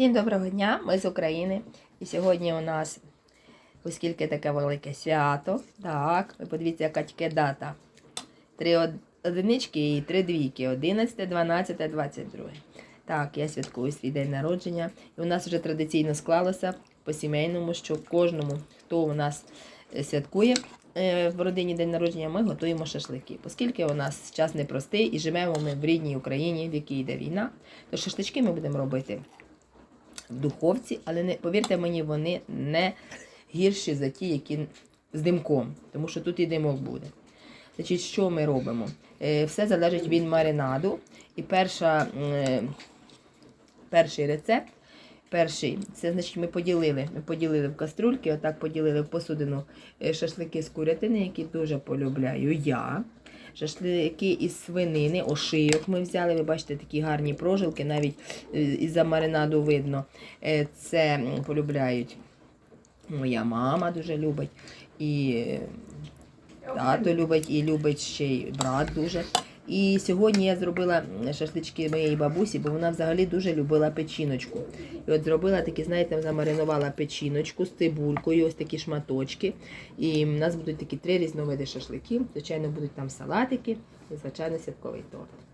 Всім доброго дня, ми з України. І сьогодні у нас, оскільки таке велике свято, так, ви подивіться, яка тільки дата. Три од- одинички і три двійки. 11, 12, 22. Так, я святкую свій день народження. І у нас вже традиційно склалося по сімейному, що кожному, хто у нас е, святкує е, в родині день народження, ми готуємо шашлики. Оскільки у нас час непростий і живемо ми в рідній Україні, в якій йде війна, то шашлички ми будемо робити духовці, але не повірте мені, вони не гірші за ті, які з димком, тому що тут і димок буде. Значить, що ми робимо? Е, Все залежить від маринаду. І перша, е, перший рецепт. Перший, це значить, ми поділили. Ми поділили в каструльки, отак поділили в посудину е, шашлики з курятини, які дуже полюбляю я. Шашлики із свинини, ошийок ми взяли. Ви бачите такі гарні прожилки, навіть е, із-за маринаду видно. Е, Це полюбляють моя мама дуже любить. І е, тато любить, і любить ще й брат дуже. І сьогодні я зробила шашлички моєї бабусі, бо вона взагалі дуже любила печіночку. І от зробила такі, знаєте, замаринувала печіночку з цибулькою, ось такі шматочки. І в нас будуть такі три різновиди шашликів. Звичайно, будуть там салатики і, звичайно, святковий торт.